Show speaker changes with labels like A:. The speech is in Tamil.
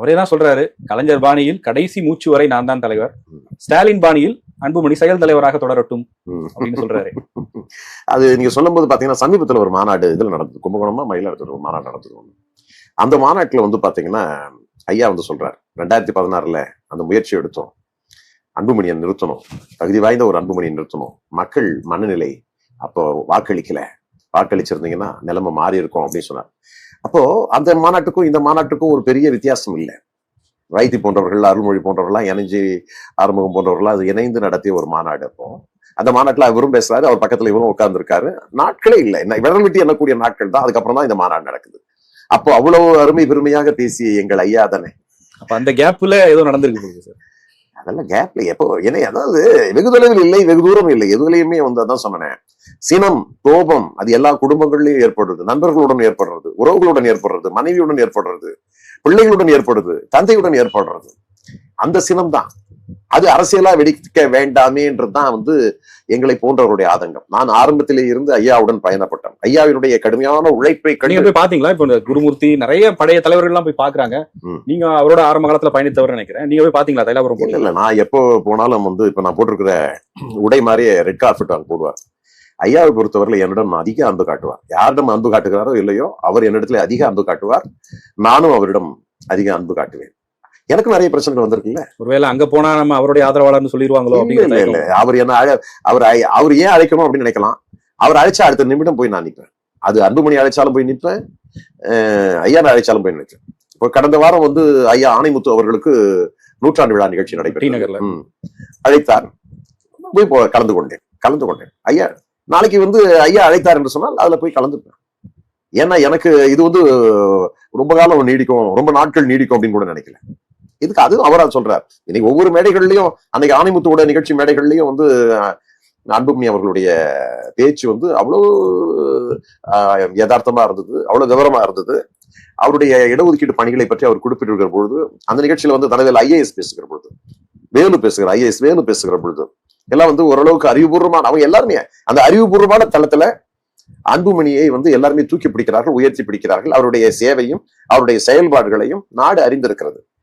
A: அவரே தான் சொல்றாரு கலைஞர் பாணியில் கடைசி மூச்சு வரை நான் தான் தலைவர். ஸ்டாலின் பாணியில் அன்புமணி செயல் தலைவராக தொடரட்டும் அப்படின்னு சொல்றாரு.
B: அது நீங்க சொல்லும்போது பாத்தீங்கன்னா சமீபத்துல ஒரு மாநாடு இதுல நடந்தது. கும்பகோணமா மயிலாடுதுறை ஒரு மாநாடு நடந்தது அந்த மாநாட்டுல வந்து பாத்தீங்கன்னா ஐயா வந்து சொல்றாரு ரெண்டாயிரத்தி பதினாறுல அந்த முயற்சி எடுத்தோம். அன்புமணியை நிறுத்தணும். தகுதி வாய்ந்த ஒரு அன்புமணியை நிறுத்தணும். மக்கள் மனநிலை அப்போ வாக்களிக்கல. வாக்களிச்சிருந்தீங்கன்னா நிலைமை மாறி இருக்கும் அப்படின்னு சொன்னார். அப்போ அந்த மாநாட்டுக்கும் இந்த மாநாட்டுக்கும் ஒரு பெரிய வித்தியாசம் இல்லை. வைத்தி போன்றவர்கள் அருள்மொழி போன்றவர்கள்லாம் இணைஞ்சு ஆறுமுகம் போன்றவர்கள்லாம் அது இணைந்து நடத்திய ஒரு மாநாடு அப்போ. அந்த மாநாட்டில் அவரும் பேசுறாரு அவர் பக்கத்துல இவரும் உட்கார்ந்துருக்காரு. நாட்களே இல்லை. என்ன விரல் விட்டு எண்ணக்கூடிய நாட்கள் தான். அதுக்கப்புறம் தான் இந்த மாநாடு நடக்குது. அப்போ அவ்வளவு அருமை பெருமையாக பேசிய எங்கள் ஐயா தானே.
A: அப்ப அந்த கேப்ல ஏதோ நடந்திருக்கு சார்.
B: அதெல்லாம் கேப்ல எப்போ என்ன அதாவது வெகு தொலைவில் இல்லை வெகு தூரம் இல்லை. எதுலையுமே வந்து அதான் சொன்னேன். சினம் கோபம் அது எல்லா குடும்பங்கள்லயும் ஏற்படுறது. நண்பர்களுடன் ஏற்படுறது உறவுகளுடன் ஏற்படுறது மனைவியுடன் ஏற்படுறது பிள்ளைகளுடன் ஏற்படுறது தந்தையுடன் ஏற்படுறது. அந்த சினம் தான் அது அரசியலா வெடிக்க வேண்டாமேன்றதுதான் வந்து எங்களை போன்றவருடைய ஆதங்கம். நான் ஆரம்பத்திலே இருந்து ஐயாவுடன் பயணப்பட்டேன். ஐயாவினுடைய கடுமையான உழைப்பை
A: நீங்க போய் பாத்தீங்களா? இப்ப இந்த குருமூர்த்தி நிறைய பழைய தலைவர்கள் எல்லாம் போய் பாக்குறாங்க. நீங்க அவரோட ஆரம்ப காலத்துல பயணித்தவர் நினைக்கிறேன். நீங்க போய் பாத்தீங்களா? தைலாபுரம்
B: இல்ல நான் எப்போ போனாலும் வந்து இப்ப நான் போட்டிருக்கிற உடை மாதிரியே ரெட் கார்பெட் அங்க போடுவார். ஐயாவை பொறுத்தவரையில என்னிடம் அதிக அன்பு காட்டுவார். யாரிடம் அன்பு காட்டுகிறாரோ இல்லையோ அவர் என்னிடத்துல அதிக அன்பு காட்டுவார். நானும் அவரிடம் அதிக அன்பு காட்டுவேன். எனக்கு நிறைய பிரச்சனைகள் வந்திருக்குல்ல?
A: ஒருவேளை அங்க போனா நம்ம அவருடைய ஆதரவாளர்னு சொல்லிடுவாங்களோ தயக்கம்.
B: அவர் என்ன அவர் அவர் ஏன் அழைக்கணும் அப்படின்னு நினைக்கலாம். அவர் அழைச்சா அடுத்த நிமிடம் போய் நான் நிற்பேன். அது அன்புமணி அழைச்சாலும் போய் நிற்பேன். ஐயா அழைச்சாலும் போய் நிற்பேன். இப்போ கடந்த வாரம் வந்து ஐயா ஆணைமுத்து அவர்களுக்கு நூற்றாண்டு விழா நிகழ்ச்சி நடைபெற்றது. அழைத்தார். போய் கலந்து கொண்டேன். கலந்து கொண்டேன். ஐயா நாளைக்கு வந்து ஐயா அழைத்தார் என்று சொன்னால் அதுல போய் கலந்துப்பேன். ஏன்னா எனக்கு இது வந்து ரொம்ப காலம் நீடிக்கும் ரொம்ப நாட்கள் நீடிக்கும் அப்படின்னு கூட நினைக்கல. இதுக்கு அதுவும் அவரால் சொல்றார். இன்னைக்கு ஒவ்வொரு மேடைகள்லயும் அன்னைக்கு ஆணைமுத்துவோட நிகழ்ச்சி மேடைகள்லயும் வந்து அன்புமணி அவர்களுடைய பேச்சு வந்து அவ்வளவு யதார்த்தமா இருந்தது அவ்வளவு விவரமா இருந்தது. அவருடைய இடஒதுக்கீடு பணிகளை பற்றி அவர் குறிப்பிட்டிருக்கிற பொழுது அந்த நிகழ்ச்சியில வந்து தலைவர் ஐஏஎஸ் பேசுகிற பொழுது வேலு பேசுகிற ஐஏஎஸ் வேலு பேசுகிற பொழுது எல்லாம் வந்து ஓரளவுக்கு அறிவுபூர்வமான அவங்க எல்லாருமே அந்த அறிவுபூர்வமான தளத்துல அன்புமணியை வந்து எல்லாருமே தூக்கி பிடிக்கிறார்கள் உயர்த்தி பிடிக்கிறார்கள். அவருடைய சேவையும் அவருடைய செயல்பாடுகளையும் நாடு அறிந்திருக்கிறது.